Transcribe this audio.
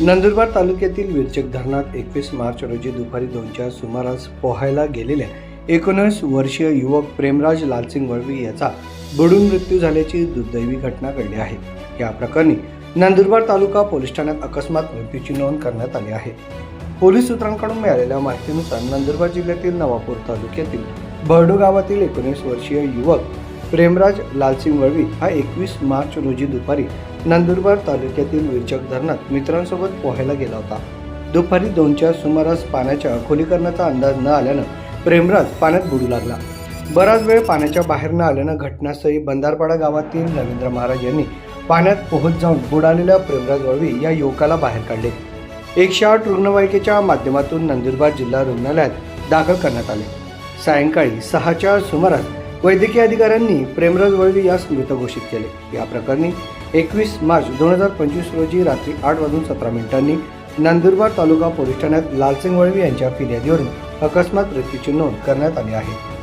नंदुरबार तालुक्यातील विरचक धरणात एकवीस मार्च रोजी दुपारी दोनच्या सुमारास पोहायला गेलेल्या एकोणीस वर्षीय युवक प्रेमराज लालसिंग वळवी याचा बुडून मृत्यू झाल्याची दुर्दैवी घटना घडली आहे. या प्रकरणी नंदुरबार तालुका पोलीस ठाण्यात अकस्मात मृत्यूची नोंद करण्यात आली आहे. पोलीस सूत्रांकडून मिळालेल्या माहितीनुसार नंदुरबार जिल्ह्यातील नवापूर तालुक्यातील बर्डू गावातील एकोणीस वर्षीय युवक प्रेमराज लालसिंग वळवी हा एकवीस मार्च रोजी दुपारी नंदुरबार तालुक्यातील विरचक धरणात मित्रांसोबत पोहायला गेला होता. दुपारी दोनच्या सुमारास पाण्याच्या खोलीकरणाचा अंदाज न आल्यानं प्रेमराज पाण्यात बुडू लागला. बराच वेळ पाण्याच्या बाहेर न आल्यानं घटनास्थळी बंधारपाडा गावातील रवींद्र महाराज यांनी पाण्यात पोहोच जाऊन बुडालेल्या प्रेमराज वळवी या युवकाला बाहेर काढले. एकशे आठ रुग्णवाहिकेच्या माध्यमातून नंदुरबार जिल्हा रुग्णालयात दाखल करण्यात आले. सायंकाळी सहाच्या सुमारास वैद्यकीय अधिकाऱ्यांनी प्रेमराज वळवी यास मृत घोषित केले. या प्रकरणी एकवीस मार्च दोन हजार पंचवीस रोजी रात्री आठ वाजून सतरा मिनिटांनी नंदुरबार तालुका पोलीस ठाण्यात लालसिंग वळवी यांच्या फिर्यादीवरून अकस्मात मृत्यूची नोंद करण्यात आली आहे.